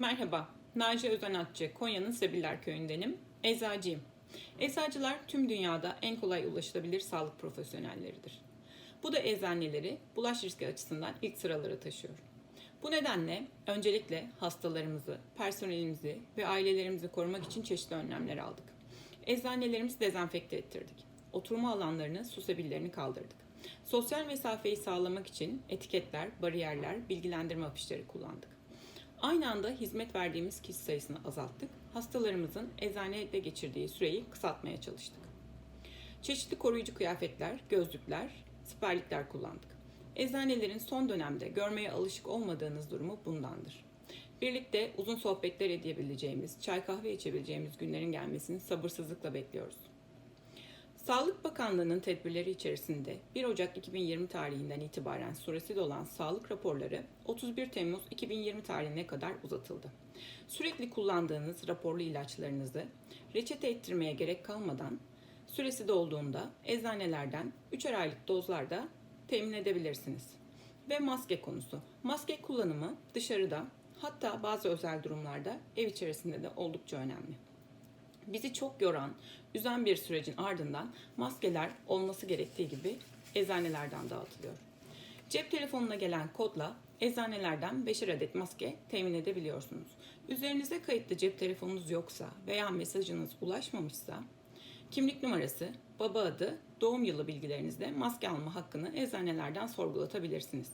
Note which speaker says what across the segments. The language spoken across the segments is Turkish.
Speaker 1: Merhaba, Naci Özenatçı, Konya'nın Sebiller Köyü'ndenim. Eczacıyım. Eczacılar tüm dünyada en kolay ulaşılabilir sağlık profesyonelleridir. Bu da eczaneleri bulaş riski açısından ilk sıralara taşıyor. Bu nedenle öncelikle hastalarımızı, personelimizi ve ailelerimizi korumak için çeşitli önlemler aldık. Eczanelerimizi dezenfekte ettirdik. Oturma alanlarını, susebillerini kaldırdık. Sosyal mesafeyi sağlamak için etiketler, bariyerler, bilgilendirme afişleri kullandık. Aynı anda hizmet verdiğimiz kişi sayısını azalttık. Hastalarımızın eczanede geçirdiği süreyi kısaltmaya çalıştık. Çeşitli koruyucu kıyafetler, gözlükler, siperlikler kullandık. Eczanelerin son dönemde görmeye alışık olmadığınız durumu bundandır. Birlikte uzun sohbetler edebileceğimiz, çay kahve içebileceğimiz günlerin gelmesini sabırsızlıkla bekliyoruz. Sağlık Bakanlığı'nın tedbirleri içerisinde 1 Ocak 2020 tarihinden itibaren süresi olan sağlık raporları 31 Temmuz 2020 tarihine kadar uzatıldı. Sürekli kullandığınız raporlu ilaçlarınızı reçete ettirmeye gerek kalmadan süresi dolduğunda eczanelerden 3'er aylık dozlarda temin edebilirsiniz. Ve maske konusu. Maske kullanımı dışarıda hatta bazı özel durumlarda ev içerisinde de oldukça önemli. Bizi çok yoran, üzen bir sürecin ardından maskeler olması gerektiği gibi eczanelerden dağıtılıyor. Cep telefonuna gelen kodla eczanelerden 5'er adet maske temin edebiliyorsunuz. Üzerinize kayıtlı cep telefonunuz yoksa veya mesajınız ulaşmamışsa kimlik numarası, baba adı, doğum yılı bilgilerinizle maske alma hakkını eczanelerden sorgulatabilirsiniz.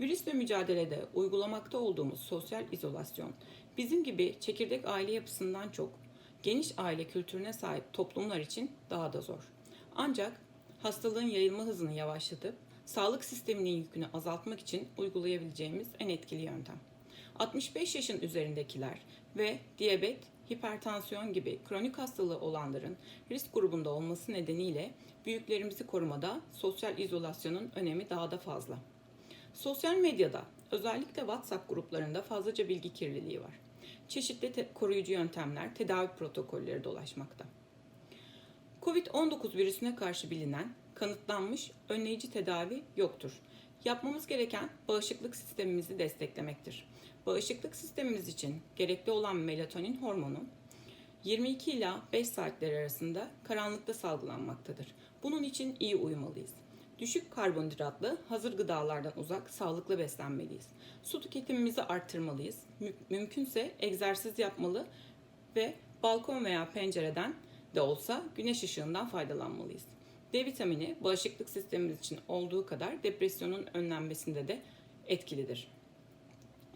Speaker 1: Virüsle mücadelede uygulamakta olduğumuz sosyal izolasyon bizim gibi çekirdek aile yapısından çok geniş aile kültürüne sahip toplumlar için daha da zor. Ancak hastalığın yayılma hızını yavaşlatıp sağlık sisteminin yükünü azaltmak için uygulayabileceğimiz en etkili yöntem. 65 yaşın üzerindekiler ve diyabet, hipertansiyon gibi kronik hastalığı olanların risk grubunda olması nedeniyle büyüklerimizi korumada sosyal izolasyonun önemi daha da fazla. Sosyal medyada özellikle WhatsApp gruplarında fazlaca bilgi kirliliği var. Çeşitli koruyucu yöntemler, tedavi protokolleri dolaşmakta. Covid-19 virüsüne karşı bilinen, kanıtlanmış önleyici tedavi yoktur. Yapmamız gereken bağışıklık sistemimizi desteklemektir. Bağışıklık sistemimiz için gerekli olan melatonin hormonu 22 ila 5 saatler arasında karanlıkta salgılanmaktadır. Bunun için iyi uyumalıyız. Düşük karbonhidratlı, hazır gıdalardan uzak, sağlıklı beslenmeliyiz. Su tüketimimizi arttırmalıyız. Mü- mümkünse egzersiz yapmalı ve balkon veya pencereden de olsa güneş ışığından faydalanmalıyız. D vitamini bağışıklık sistemimiz için olduğu kadar depresyonun önlenmesinde de etkilidir.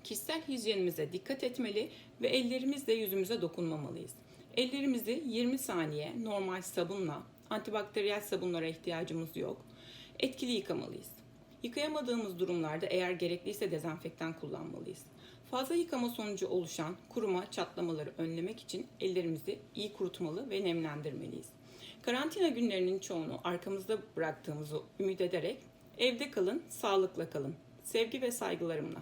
Speaker 1: Kişisel hijyenimize dikkat etmeli ve ellerimizle yüzümüze dokunmamalıyız. Ellerimizi 20 saniye normal sabunla, antibakteriyel sabunlara ihtiyacımız yok. Etkili yıkamalıyız. Yıkayamadığımız durumlarda eğer gerekliyse dezenfektan kullanmalıyız. Fazla yıkama sonucu oluşan kuruma, çatlamaları önlemek için ellerimizi iyi kurutmalı ve nemlendirmeliyiz. Karantina günlerinin çoğunu arkamızda bıraktığımızı ümit ederek evde kalın, sağlıkla kalın. Sevgi ve saygılarımla.